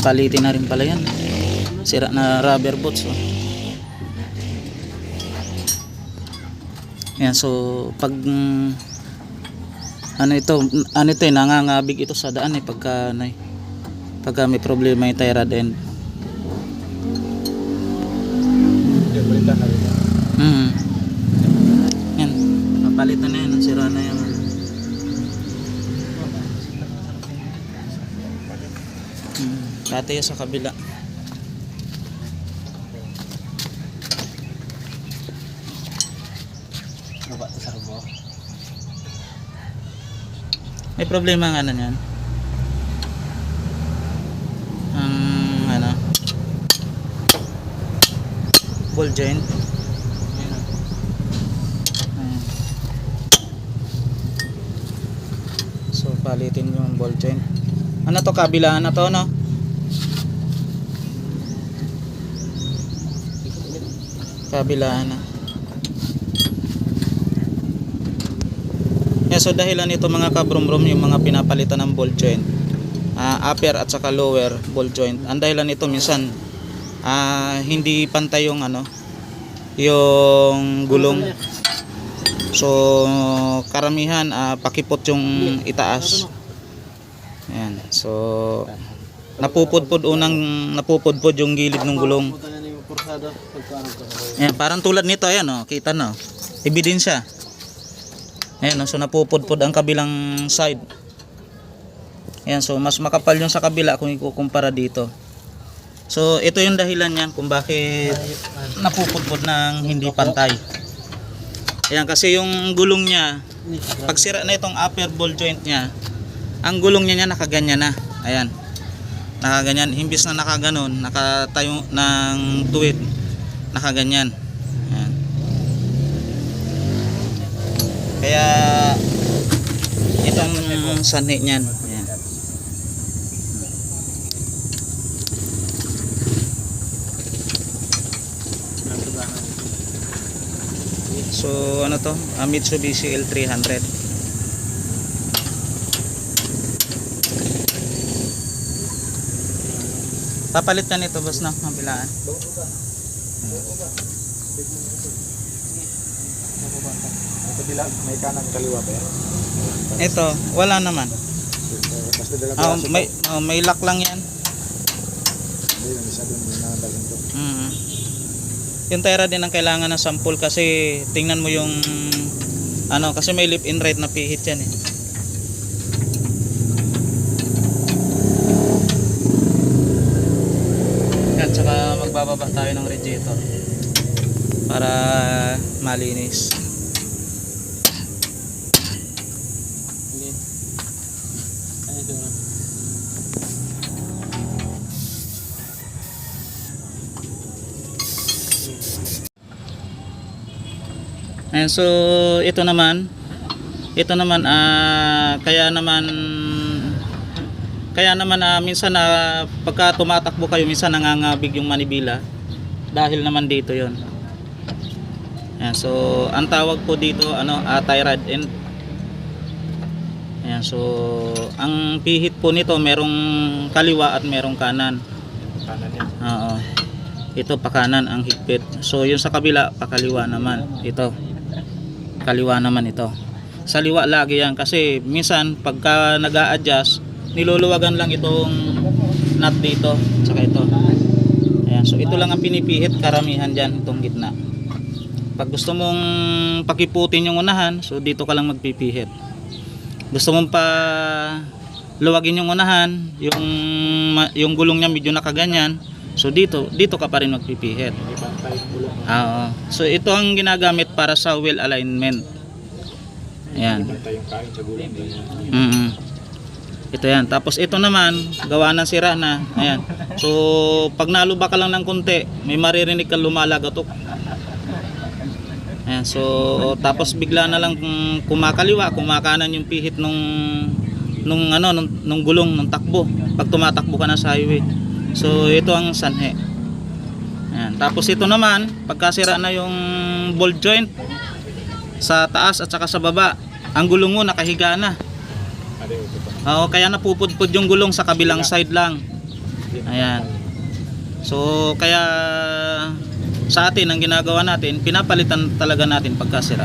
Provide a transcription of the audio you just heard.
palitin na rin pala yan. Sira na rubber boots. Oh. Yan, so pag ano ito, ano ito eh, nangangabig ito sa daan eh pagka ano eh, pagka may problema yung tie rod end. Mm. Yan, Mm, dati sa kabila. Baba to sa rubo. May problema nga na yan. Ang ano ball joint. So palitin yung ball joint. Ano to kabilaan na to no? Kabilaan na. Yeah, so dahilan nito mga kabromrom yung mga pinapalitan ng ball joint. ah, upper at saka lower ball joint. Ang dahilan nito minsan ah, hindi pantay yung ano yung gulong. So karamihan ah, pakipot yung itaas. Ayan. So napupudpud unang napupudpud yung gilid ng gulong. Na na. Ayan, parang tulad nito, ayan oh, kita no. Ebidensya. Ayan, oh, so napupudpud ang kabilang side. Ayan, so mas makapal yung sa kabila kung ikukumpara dito. So ito yung dahilan niyan kung bakit napupudpud ng hindi pantay. Ayan, kasi yung gulong niya, pag sira na itong upper ball joint niya, ang gulong niya, niya nakaganyan na. Ayan. Nakaganyan. Imbis na nakaganon, nakatayo ng tuwid, nakaganyan. Ayan. Kaya itong sanhi niyan. Ayan. So ano to? Ah, Mitsubishi L300. Papalit ka nito boss na, mabilaan. Ito dila, may kanan kaliwa ba yan? Ito, wala naman. Dala Ah, may oh, may lock lang 'yan. Hindi, yung isa doon yung nadalhin ko. Mm. Yung tira din ang kailangan ng sample kasi tingnan mo yung ano kasi may left and right na pihit yan eh. At magbababa tayo ng radiator para malinis. Ayan, so ito naman ito naman ah kaya naman kaya naman ah, minsan na pagka tumatakbo kayo minsan nangangabig yung manibila dahil naman dito yon Ayan, so ang tawag po dito ano uh, tie rod end Ayan, so ang pihit po nito merong kaliwa at merong kanan Kanan yan. Oo. Ito pa kanan ang higpit. So yung sa kabila pakaliwa naman. Ito. Kaliwa naman ito. Sa liwa lagi yan kasi minsan pagka nag adjust niluluwagan lang itong nut dito saka ito. Ayan. So ito lang ang pinipihit karamihan dyan itong gitna. Pag gusto mong pakiputin yung unahan, so dito ka lang magpipihit. Gusto mong pa luwagin yung unahan, yung yung gulong niya medyo nakaganyan. So dito, dito ka pa rin magpipihit. Ah, Oo. So ito ang ginagamit para sa wheel alignment. Ayan. May bantay yung kain sa gulong. Mm Ito yan. Tapos ito naman, gawa ng sira na. Ayan. So, pag naluba ka lang ng konti, may maririnig kang lumalagatok. Ayan. So, tapos bigla na lang kumakaliwa, kumakanan yung pihit nung nung ano nung, nung gulong ng takbo pag tumatakbo ka na sa highway. So, ito ang sanhe. Ayan. Tapos ito naman, pagkasira na yung ball joint sa taas at saka sa baba, ang gulong mo nakahiga na. Oo, kaya napupudpud yung gulong sa kabilang side lang. Ayan. So, kaya sa atin, ang ginagawa natin, pinapalitan talaga natin pagkasira.